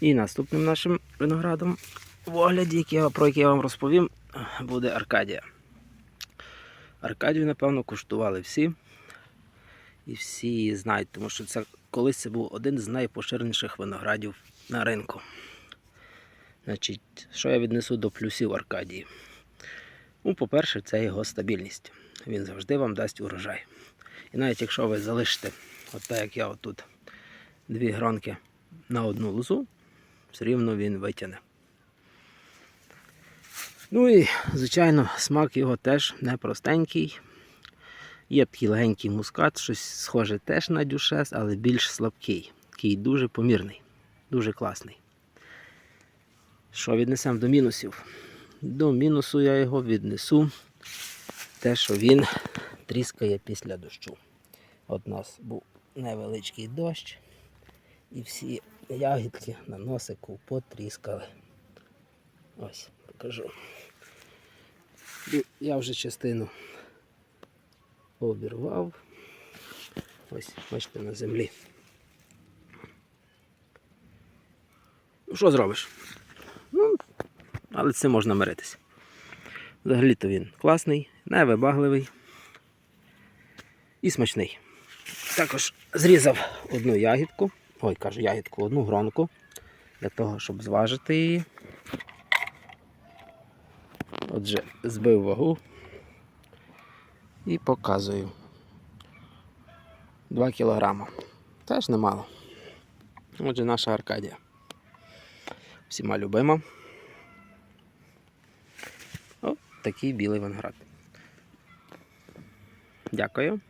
І наступним нашим виноградом в огляді, про який я вам розповім, буде Аркадія. Аркадію, напевно, куштували всі. І всі її знають, тому що це колись це був один з найпоширеніших виноградів на ринку. Значить, що я віднесу до плюсів Аркадії? Ну, по-перше, це його стабільність. Він завжди вам дасть урожай. І навіть якщо ви залишите, от так як я отут, дві гронки на одну лозу, все рівно він витягне. Ну і, звичайно, смак його теж непростенький. Є такий легенький мускат, щось схоже теж на дюшес, але більш слабкий. Такий дуже помірний, дуже класний. Що віднесемо до мінусів? До мінусу я його віднесу. Те, що він тріскає після дощу. От у нас був невеличкий дощ, і всі ягідки на носику потріскали. Ось, покажу. Я вже частину обірвав. Ось, бачите, на землі. Ну, що зробиш? Ну, але цим можна миритися. Взагалі-то він класний, невибагливий і смачний. Також зрізав одну ягідку, ой, кажу ягідку, одну гронку для того, щоб зважити її. Отже, збив вагу і показую. 2 кілограма. Теж немало. Отже, наша Аркадія. Всіма любима. О, такий білий виноград. Дякую.